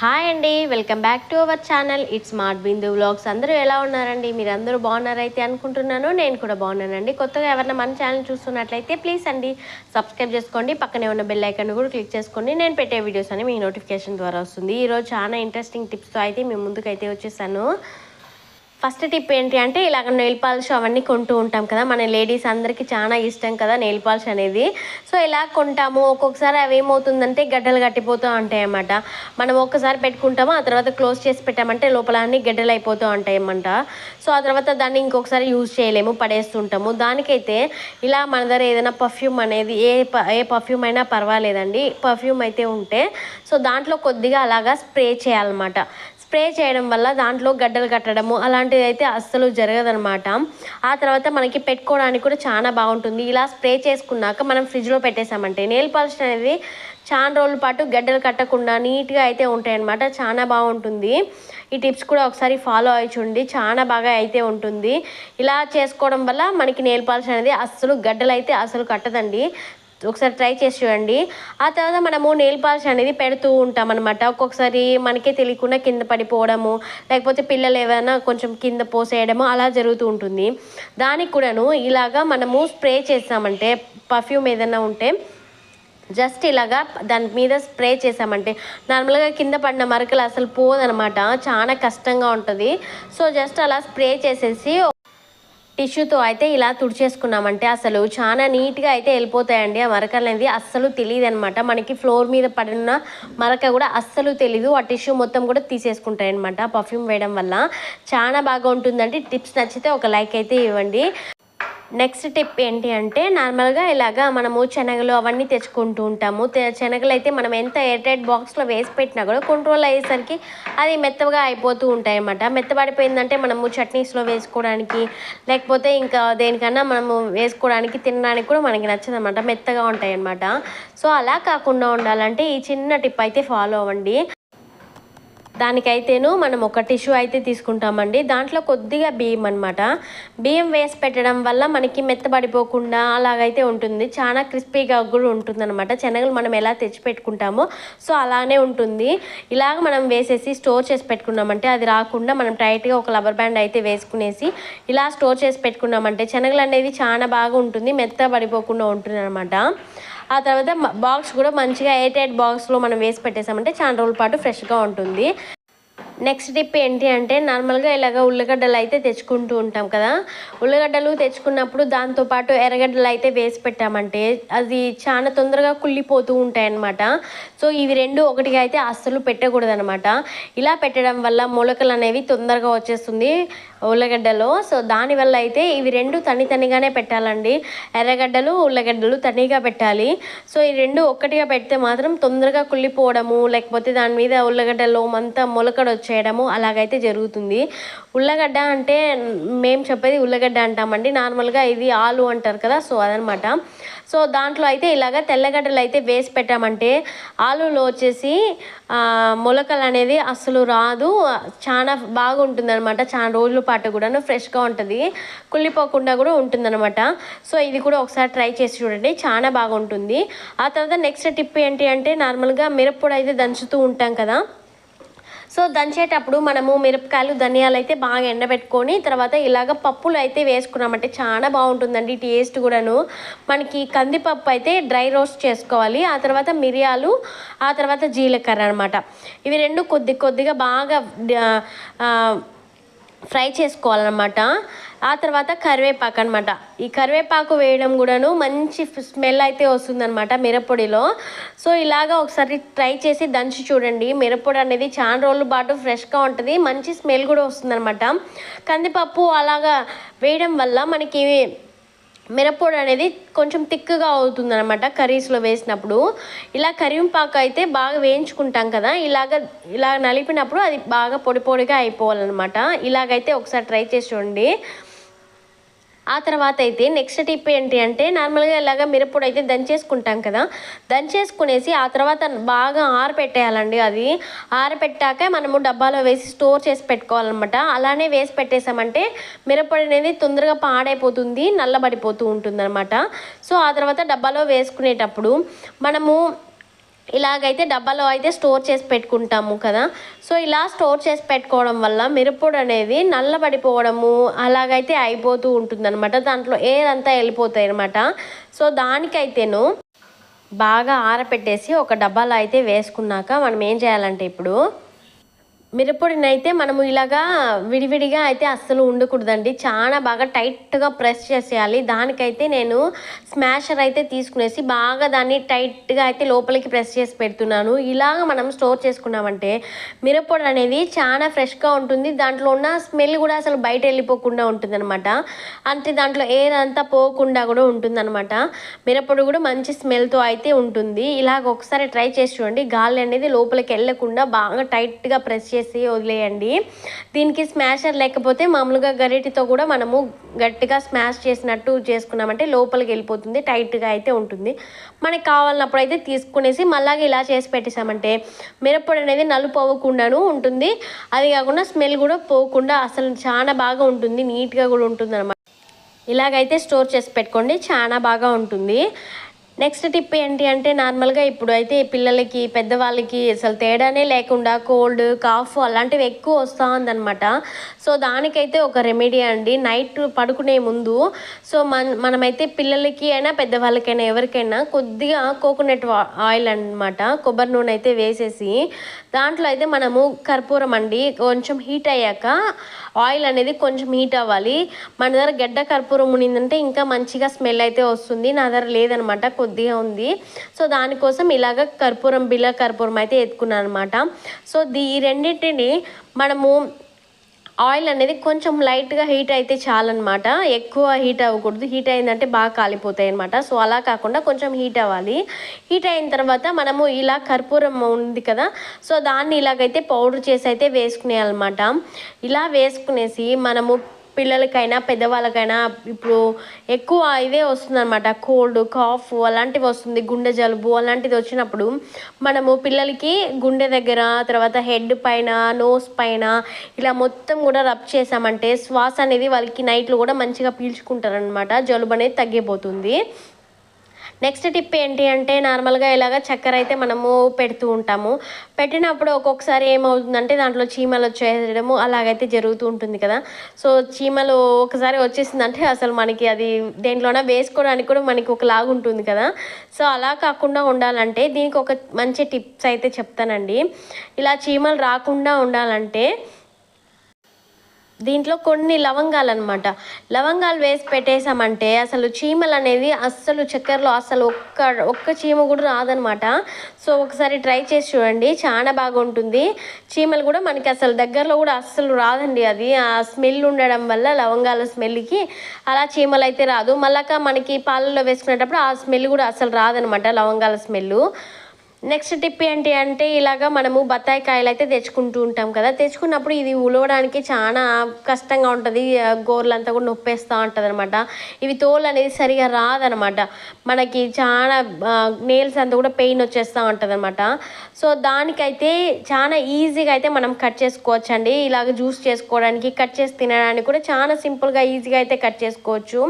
Hi అండి welcome back to our channel. It's smart Bindu vlogs అందరూ ఎలా ఉన్నారండి? మీరు అందరూ బాగున్నారైతే అనుకుంటున్నాను. నేను కూడా బాగున్నానండి. కొత్తగా ఎవరైనా మన ఛానల్ చూస్తున్నట్లయితే ప్లీజ్ అండి సబ్స్క్రైబ్ చేసుకోండి. పక్కనే ఉన్న బెల్ ఐకాన్ కూడా క్లిక్ చేసుకోండి. నేను పెట్టే వీడియోస్ అని మీ నోటిఫికేషన్ ద్వారా వస్తుంది. ఈరోజు చాలా ఇంట్రెస్టింగ్ టిప్స్తో అయితే మేము ముందుకైతే వచ్చేసాను. ఫస్ట్ టిప్ ఏంటి అంటే ఇలాగ నెయిల్ పాలిష్ అవన్నీ కొంటూ ఉంటాం కదా. మన లేడీస్ అందరికీ చాలా ఇష్టం కదా నెయిల్ పాలిష్ అనేది. సో ఇలా కొంటాము. ఒక్కొక్కసారి అవి ఏమవుతుందంటే గడ్డలు కట్టిపోతూ ఉంటాయి అన్నమాట. మనం ఒక్కసారి పెట్టుకుంటాము. ఆ తర్వాత క్లోజ్ చేసి పెట్టామంటే లోపల అన్ని గడ్డలు అయిపోతూ ఉంటాయి అన్నమాట. సో ఆ తర్వాత దాన్ని ఇంకొకసారి యూజ్ చేయలేము. పడేస్తుంటాము. దానికైతే ఇలా మన దగ్గర ఏదైనా పర్ఫ్యూమ్ అనేది ఏ ప- ఏ పర్ఫ్యూమ్ అయినా పర్వాలేదండి. పర్ఫ్యూమ్ అయితే ఉంటే. సో దాంట్లో కొద్దిగా అలాగా స్ప్రే చేయాలన్నమాట. స్ప్రే చేయడం వల్ల దాంట్లో గడ్డలు కట్టడము అలాంటిది అయితే అస్సలు జరగదనమాట ఆ తర్వాత మనకి పెట్టుకోవడానికి కూడా చాలా బాగుంటుంది. ఇలా స్ప్రే చేసుకున్నాక మనం ఫ్రిడ్జ్లో పెట్టేసామంటే నెయిల్ పాలిష్ అనేది చాలా రోజుల పాటు గడ్డలు కట్టకుండా నీట్గా అయితే ఉంటాయన్నమాట. చాలా బాగుంటుంది. ఈ టిప్స్ కూడా ఒకసారి ఫాలో అయి చూడండి. చాలా బాగా అయితే ఉంటుంది. ఇలా చేసుకోవడం వల్ల మనకి నెయిల్ పాలిష్ అనేది అస్సలు గడ్డలు అయితే అసలు కట్టదండి. ఒకసారి ట్రై చేసి చూడండి. ఆ తర్వాత మనము నెయిల్ పాలిష్ అనేది పెడుతూ ఉంటాం అనమాట ఒక్కొక్కసారి మనకే తెలియకుండా కింద పడిపోవడము లేకపోతే పిల్లలు ఏమైనా కొంచెం కింద పోసేయడము అలా జరుగుతూ ఉంటుంది. దానికి కూడాను ఇలాగా మనము స్ప్రే చేసామంటే పర్ఫ్యూమ్ ఏదైనా ఉంటే జస్ట్ ఇలాగా దాని మీద స్ప్రే చేసామంటే నార్మల్గా కింద పడిన మరకలు అసలు పోదనమాట చాలా కష్టంగా ఉంటుంది. సో జస్ట్ అలా స్ప్రే చేసేసి టిష్యూతో అయితే ఇలా తుడిచేసుకున్నామంటే అసలు చాలా నీట్గా అయితే వెళ్ళిపోతాయండి ఆ మరకలు అనేది. అస్సలు తెలియదు అనమాట మనకి ఫ్లోర్ మీద పడిన మరక కూడా అస్సలు తెలీదు. ఆ టిష్యూ మొత్తం కూడా తీసేసుకుంటాయి అనమాట పర్ఫ్యూమ్ వేయడం వల్ల. చాలా బాగా ఉంటుందండి టిప్స్ నచ్చితే ఒక లైక్ అయితే ఇవ్వండి. నెక్స్ట్ టిప్ ఏంటి అంటే నార్మల్గా ఇలాగా మనము శనగలు అవన్నీ తెచ్చుకుంటూ ఉంటాము. శనగలు అయితే మనం ఎంత ఎయిర్ టైట్ బాక్స్లో వేసి పెట్టినా కూడా కంట్రోల్ అయ్యేసరికి అది మెత్తగా అయిపోతూ ఉంటాయి అన్నమాట మెత్తబడిపోయిందంటే మనము చట్నీస్లో వేసుకోవడానికి లేకపోతే ఇంకా దేనికన్నా మనము వేసుకోవడానికి తినడానికి కూడా మనకి నచ్చదన్నమాట. మెత్తగా ఉంటాయి అన్నమాట సో అలా కాకుండా ఉండాలంటే ఈ చిన్న టిప్ అయితే ఫాలో అవ్వండి. దానికైతేను మనం ఒక టిష్యూ అయితే తీసుకుంటామండి. దాంట్లో కొద్దిగా బియ్యం అనమాట బియ్యం వేసి పెట్టడం వల్ల మనకి మెత్తబడిపోకుండా అలాగైతే ఉంటుంది. చాలా క్రిస్పీగా కూడా ఉంటుంది అనమాట శనగలు మనం ఎలా తెచ్చి పెట్టుకుంటామో సో అలానే ఉంటుంది. ఇలాగ మనం వేసేసి స్టోర్ చేసి పెట్టుకున్నామంటే అది రాకుండా మనం టైట్గా ఒక రబ్బర్ బ్యాండ్ అయితే వేసుకునేసి ఇలా స్టోర్ చేసి పెట్టుకున్నామంటే శనగలు అనేది చాలా బాగా ఉంటుంది. మెత్తబడిపోకుండా ఉంటుంది అనమాట ఆ తర్వాత బాక్స్ కూడా మంచిగా ఎయిట్ ఎయిట్ బాక్స్లో మనం వేసి పెట్టేసామంటే చాలా రోజుల పాటు ఫ్రెష్గా ఉంటుంది. నెక్స్ట్ టిప్ ఏంటి అంటే నార్మల్గా ఇలాగ ఉల్లిగడ్డలు అయితే తెచ్చుకుంటూ ఉంటాం కదా. ఉల్లిగడ్డలు తెచ్చుకున్నప్పుడు దాంతోపాటు ఎర్రగడ్డలు అయితే వేసి పెట్టామంటే అది చాలా తొందరగా కుళ్ళిపోతూ ఉంటాయి అన్నమాట సో ఇవి రెండు ఒకటిగా అయితే అస్సలు పెట్టకూడదనమాట ఇలా పెట్టడం వల్ల మొలకలు అనేవి తొందరగా వచ్చేస్తుంది ఉల్లగడ్డలో. సో దానివల్ల అయితే ఇవి రెండు తని తనిగానే పెట్టాలండి. ఎర్రగడ్డలు ఉల్లగడ్డలు తనిగా పెట్టాలి. సో ఈ రెండు ఒక్కటిగా పెడితే మాత్రం తొందరగా కుళ్ళిపోవడము లేకపోతే దాని మీద ఉల్లగడ్డలో అంతా మొలకడ చేయడము అలాగైతే జరుగుతుంది. ఉల్లగడ్డ అంటే మేము చెప్పేది ఉల్లగడ్డ అంటామండి. నార్మల్గా ఇది ఆలు అంటారు కదా సో అదనమాట. సో దాంట్లో అయితే ఇలాగ తెల్లగడ్డలు అయితే వేసి పెట్టామంటే ఆలులో వచ్చేసి మొలకలు అనేది అస్సలు రాదు. చాలా బాగుంటుంది అనమాట చాలా రోజుల పాటు కూడాను ఫ్రెష్గా ఉంటుంది. కుళ్ళిపోకుండా కూడా ఉంటుందన్నమాట సో ఇది కూడా ఒకసారి ట్రై చేసి చూడండి. చాలా బాగుంటుంది. ఆ తర్వాత నెక్స్ట్ టిప్ ఏంటి అంటే నార్మల్గా మిరప్పొడి అయితే దంచుతూ ఉంటాం కదా సో దంచేటప్పుడు మనము మిరపకాయలు ధనియాలు అయితే బాగా ఎండబెట్టుకొని తర్వాత ఇలాగ పప్పులు అయితే వేసుకున్నామంటే చాలా బాగుంటుందండి టేస్ట్ కూడాను. మనకి కందిపప్పు అయితే డ్రై రోస్ట్ చేసుకోవాలి ఆ తర్వాత మిరియాలు ఆ తర్వాత జీలకర్ర అనమాట ఇవి రెండు కొద్ది కొద్దిగా బాగా ఫ్రై చేసుకోవాలన్నమాట. ఆ తర్వాత కరివేపాకు అనమాట ఈ కరివేపాకు వేయడం కూడాను మంచి స్మెల్ అయితే వస్తుందన్నమాట మిరప్పొడిలో. సో ఇలాగా ఒకసారి ట్రై చేసి దంచి చూడండి. మిరప్పొడి అనేది చాలా రోజుల పాటు ఫ్రెష్గా ఉంటుంది. మంచి స్మెల్ కూడా వస్తుందన్నమాట. కందిపప్పు అలాగా వేయడం వల్ల మనకి మిరప్పొడి అనేది కొంచెం తిక్కుగా అవుతుంది అనమాట కర్రీస్లో వేసినప్పుడు. ఇలా కరివేపాకు అయితే బాగా వేయించుకుంటాం కదా ఇలాగ ఇలా నలిపినప్పుడు అది బాగా పొడి పొడిగా అయిపోవాలన్నమాట. ఇలాగైతే ఒకసారి ట్రై చేసి చూడండి. ఆ తర్వాత అయితే నెక్స్ట్ టిప్ ఏంటి అంటే నార్మల్గా ఇలాగ మిరప్పొడి అయితే దంచేసుకుంటాం కదా. దంచేసుకునేసి ఆ తర్వాత బాగా ఆరపెట్టేయాలండి అది. ఆరపెట్టాక మనము డబ్బాలో వేసి స్టోర్ చేసి పెట్టుకోవాలన్నమాట. అలానే వేసి పెట్టేసామంటే మిరప్పొడి అనేది తొందరగా పాడైపోతుంది నల్లబడిపోతూ ఉంటుంది అనమాట సో ఆ తర్వాత డబ్బాలో వేసుకునేటప్పుడు మనము ఇలాగైతే డబ్బాలో అయితే స్టోర్ చేసి పెట్టుకుంటాము కదా. సో ఇలా స్టోర్ చేసి పెట్టుకోవడం వల్ల మిరప్పొడి అనేది నల్లబడిపోవడము అలాగైతే అయిపోతూ ఉంటుందన్నమాట. దాంట్లో ఎయిర్ అంతా వెళ్ళిపోతాయి అనమాట సో దానికైతేను బాగా ఆరపెట్టేసి ఒక డబ్బాలో అయితే వేసుకున్నాక మనం ఏం చేయాలంటే ఇప్పుడు మిరపొడినైతే అయితే మనము ఇలాగా విడివిడిగా అయితే అస్సలు ఉండకూడదండి. చాలా బాగా టైట్గా ప్రెస్ చేసేయాలి. దానికైతే నేను స్మాషర్ అయితే తీసుకునేసి బాగా దాన్ని టైట్గా అయితే లోపలికి ప్రెస్ చేసి పెడుతున్నాను. ఇలాగ మనం స్టోర్ చేసుకున్నామంటే మిరపొడి అనేది చాలా ఫ్రెష్గా ఉంటుంది. దాంట్లో ఉన్న స్మెల్ కూడా అసలు బయట వెళ్ళిపోకుండా ఉంటుంది అనమాట అంటే దాంట్లో ఎయిర్ అంతా పోకుండా కూడా ఉంటుందన్నమాట. మిరపొడి కూడా మంచి స్మెల్తో అయితే ఉంటుంది. ఇలాగ ఒకసారి ట్రై చేసి చూడండి. గాలి అనేది లోపలికి వెళ్ళకుండా బాగా టైట్గా ప్రెస్ చేసి వదిలేయండి. దీనికి స్మాషర్ లేకపోతే మామూలుగా గరిటితో కూడా మనము గట్టిగా స్మాష్ చేసినట్టు చేసుకున్నామంటే లోపలికి వెళ్ళిపోతుంది టైట్గా అయితే ఉంటుంది. మనకి కావాలన్నప్పుడు అయితే తీసుకునేసి మళ్ళాగా ఇలా చేసి పెట్టేసామంటే మిరప్పొడి అనేది నలుపు అవ్వకుండాను ఉంటుంది. అది కాకుండా స్మెల్ కూడా పోకుండా అసలు చాలా బాగా ఉంటుంది నీట్గా కూడా ఉంటుంది అనమాట ఇలాగైతే స్టోర్ చేసి పెట్టుకోండి చాలా బాగా ఉంటుంది. నెక్స్ట్ టిప్ ఏంటి అంటే నార్మల్గా ఇప్పుడు అయితే పిల్లలకి పెద్దవాళ్ళకి అసలు తేడానే లేకుండా కోల్డ్ కాఫ్ అలాంటివి ఎక్కువ వస్తూ ఉందన్నమాట సో దానికైతే ఒక రెమెడీ అండి. నైట్ పడుకునే ముందు సో మన మనమైతే పిల్లలకి అయినా పెద్దవాళ్ళకైనా ఎవరికైనా కొద్దిగా కోకోనట్ ఆయిల్ అనమాట కొబ్బరి నూనె అయితే వేసేసి దాంట్లో అయితే మనము కర్పూరం అండి కొంచెం హీట్ అయ్యాక ఆయిల్ అనేది కొంచెం హీట్ అవ్వాలి. మన దగ్గర గడ్డ కర్పూరం ఉన్నిందంటే ఇంకా మంచిగా స్మెల్ అయితే వస్తుంది. నా దగ్గర లేదనమాట కొద్దిగా ఉంది. సో దానికోసం ఇలాగ కర్పూరం బిల్ల కర్పూరం అయితే ఎత్తుకున్నాను అనమాట సో దీ ఈ రెండింటిని మనము ఆయిల్ అనేది కొంచెం లైట్గా హీట్ అయితే చాలన్నమాట. ఎక్కువ హీట్ అవ్వకూడదు. హీట్ అయిందంటే బాగా కాలిపోతాయి అనమాట సో అలా కాకుండా కొంచెం హీట్ అవ్వాలి. హీట్ అయిన తర్వాత మనము ఇలా కర్పూరం ఉంది కదా సో దాన్ని ఇలాగైతే పౌడర్ చేసి అయితే వేసుకునేయాలన్నమాట. ఇలా వేసుకునేసి మనము పిల్లలకైనా పెద్దవాళ్ళకైనా ఇప్పుడు ఎక్కువ ఇదే వస్తుందన్నమాట. కోల్డ్ కాఫ్ అలాంటివి వస్తుంది గుండె జలుబు అలాంటిది వచ్చినప్పుడు మనము పిల్లలకి గుండె దగ్గర తర్వాత హెడ్ పైన నోస్ పైన ఇలా మొత్తం కూడా రబ్ చేసామంటే శ్వాస అనేది వాళ్ళకి నైట్లో కూడా మంచిగా పీల్చుకుంటారనమాట జలుబు అనేది తగ్గిపోతుంది. నెక్స్ట్ టిప్ ఏంటి అంటే నార్మల్గా ఇలాగ చక్కెర అయితే మనము పెడుతూ ఉంటాము. పెట్టినప్పుడు ఒక్కొక్కసారి ఏమవుతుందంటే దాంట్లో చీమలు వచ్చేయడము అలాగైతే జరుగుతూ ఉంటుంది కదా. సో చీమలు ఒకసారి వచ్చేసిందంటే అసలు మనకి అది దేంట్లోనే వేసుకోవడానికి కూడా మనకి ఒక లాగు ఉంటుంది కదా. సో అలా కాకుండా ఉండాలంటే దీనికి ఒక మంచి టిప్స్ అయితే చెప్తానండి. ఇలా చీమలు రాకుండా ఉండాలంటే దీంట్లో కొన్ని లవంగాలు అనమాట లవంగాలు వేసి పెట్టేసామంటే అసలు చీమలు అనేది అస్సలు చక్కెరలో అసలు ఒక్క ఒక్క చీమ కూడా రాదనమాట సో ఒకసారి ట్రై చేసి చూడండి. చాలా బాగుంటుంది. చీమలు కూడా మనకి అసలు దగ్గరలో కూడా అస్సలు రాదండి అది. ఆ స్మెల్ ఉండడం వల్ల లవంగాల స్మెల్కి అలా చీమలు అయితే రాదు. మళ్ళాక మనకి పాలల్లో వేసుకునేటప్పుడు ఆ స్మెల్ కూడా అసలు రాదనమాట లవంగాల స్మెల్ నెక్స్ట్ టిప్ ఏంటి అంటే ఇలాగా మనము బత్తాయి కాయలు అయితే తెచ్చుకుంటూ ఉంటాం కదా. తెచ్చుకున్నప్పుడు ఇది ఉలవడానికి చాలా కష్టంగా ఉంటుంది. గోర్లంతా కూడా నొప్పేస్తూ ఉంటుంది అనమాట ఇవి తోలు అనేది సరిగా రాదనమాట మనకి చాలా నేల్స్ అంతా కూడా పెయిన్ వచ్చేస్తూ ఉంటుంది అనమాట సో దానికైతే చాలా ఈజీగా అయితే మనం కట్ చేసుకోవచ్చు అండి ఇలాగ జ్యూస్ చేసుకోవడానికి కట్ చేసి తినడానికి కూడా చాలా సింపుల్గా ఈజీగా అయితే కట్ చేసుకోవచ్చు.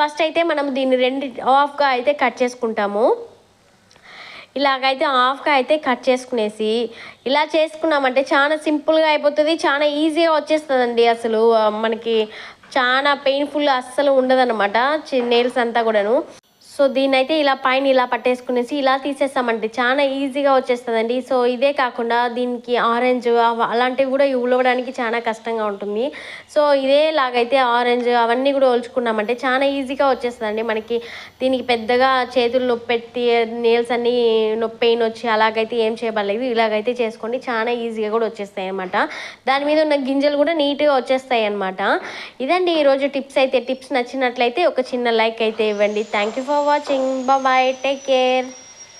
ఫస్ట్ అయితే మనం దీన్ని రెండు హాఫ్గా అయితే కట్ చేసుకుంటాము. ఇలాగైతే హాఫ్గా అయితే కట్ చేసుకునేసి ఇలా చేసుకున్నామంటే చాలా సింపుల్గా అయిపోతుంది చాలా ఈజీగా వచ్చేస్తుందండి అసలు మనకి చాలా పెయిన్ఫుల్ అస్సలు ఉండదన్నమాట నెయిల్స్ అంతా కూడాను. సో దీన్ని అయితే ఇలా పైన ఇలా పట్టేసుకునేసి ఇలా తీసేస్తామంటే చాలా ఈజీగా వచ్చేస్తుందండి. సో ఇదే కాకుండా దీనికి ఆరెంజ్ అవ- అలాంటివి కూడా ఉలవడానికి చాలా కష్టంగా ఉంటుంది. సో ఇదేలాగైతే ఆరెంజ్ అవన్నీ కూడా ఒలుచుకున్నామంటే చాలా ఈజీగా వచ్చేస్తుందండి మనకి. దీనికి పెద్దగా చేతులు నొప్పి పెట్టి నేల్స్ అన్నీ నొప్పి పెయిన్ వచ్చి అలాగైతే ఏం చేయబడలేదు. ఇలాగైతే చేసుకోండి చాలా ఈజీగా కూడా వచ్చేస్తాయి అనమాట దాని మీద ఉన్న గింజలు కూడా నీట్గా వచ్చేస్తాయి అనమాట ఇదండి ఈరోజు టిప్స్ అయితే. టిప్స్ నచ్చినట్లయితే ఒక చిన్న లైక్ అయితే ఇవ్వండి. Thank you watching. Bye bye. Take care.